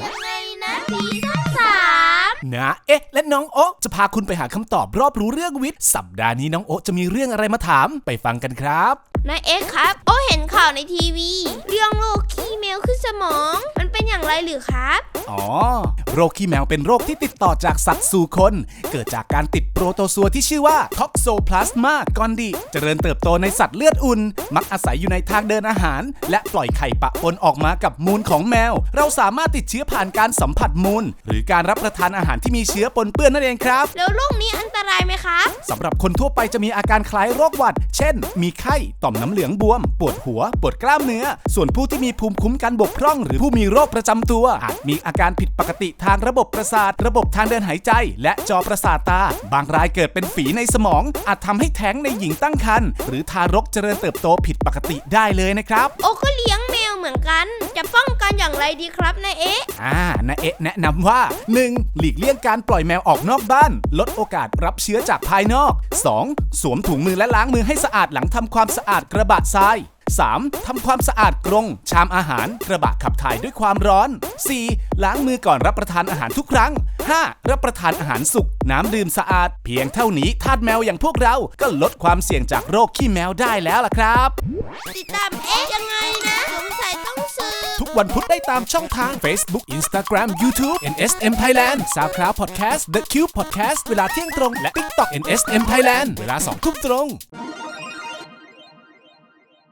ยังไงนะซีซั่นสามนะเอ๊ะ และน้องโอ๊ะจะพาคุณไปหาคำตอบรอบรู้เรื่องวิทย์ สัปดาห์นี้น้องโอ๊ะจะมีเรื่องอะไรมาถามไปฟังกันครับนายเอ็กซ์ครับ โอ้เห็นข่าวในทีวี เรื่องโร อย่างไรหรือครับ อ๋อ โรคขี้แมวเป็นโรคที่ติดต่อจากสัตว์สู่คน เกิดจากการติดโปรโตซัวที่ชื่อว่า Toxoplasma gondii เจริญเติบโตในสัตว์เลือดอุ่น มักอาศัยอยู่ในทางเดินอาหาร และปล่อยไข่ปะปนออกมากับมูลของแมว เราสามารถติดเชื้อผ่านการสัมผัสมูล หรือการรับประทานอาหารที่มีเชื้อปนเปื้อนนั่นเองครับ แล้วโรคนี้อันต รายไหมครับสำหรับคนทั่วไปจะมีอาการคล้ายโรคหวัด เช่น มีไข้ ต่อมน้ำเหลืองบวม ปวดหัว ปวดกล้ามเนื้อ ส่วนผู้ที่มีภูมิคุ้มกันบกพร่อง หรือผู้มีโรคประจำตัว อาจมีอาการผิดปกติทางระบบประสาท ระบบทางเดินหายใจ และจอประสาทตา บางรายเกิดเป็นฝีในสมอง อาจทำให้แท้งในหญิงตั้งครรภ์หรือทารกเจริญเติบโตผิดปกติได้เลยนะครับ โอ้ก็ เหมือนกัน จะป้องกันอย่างไรดีครับนายเอ๊ะอ่านะเอ๊ะแนะนำว่า 1. หลีกเลี่ยงการปล่อยแมวออกนอกบ้าน ลดโอกาสรับเชื้อจากภายนอก 2. สวมถุงมือและล้างมือให้สะอาดหลังทำความสะอาดกระบะทราย 3. ทำความสะอาดกรง ชามอาหาร กระบะขับถ่ายด้วยความร้อน 4. ล้างมือก่อนรับประทานอาหารทุกครั้ง 5. รับประทานอาหารสุก น้ำดื่มสะอาด เพียงเท่านี้ทาสแมวอย่างพวกเราก็ลดความเสี่ยงจากโรคขี้แมวได้แล้วล่ะครับ ติดตามเอ็กซ์ยังไงนะสงสัยต้องซื้อ ทุกวันพุธได้ตามช่องทาง Facebook Instagram YouTube NSM Thailand SoundCloud Podcast The Cube Podcast เวลาเที่ยงตรงและ TikTok NSM Thailand เวลา2ทุ่มตรง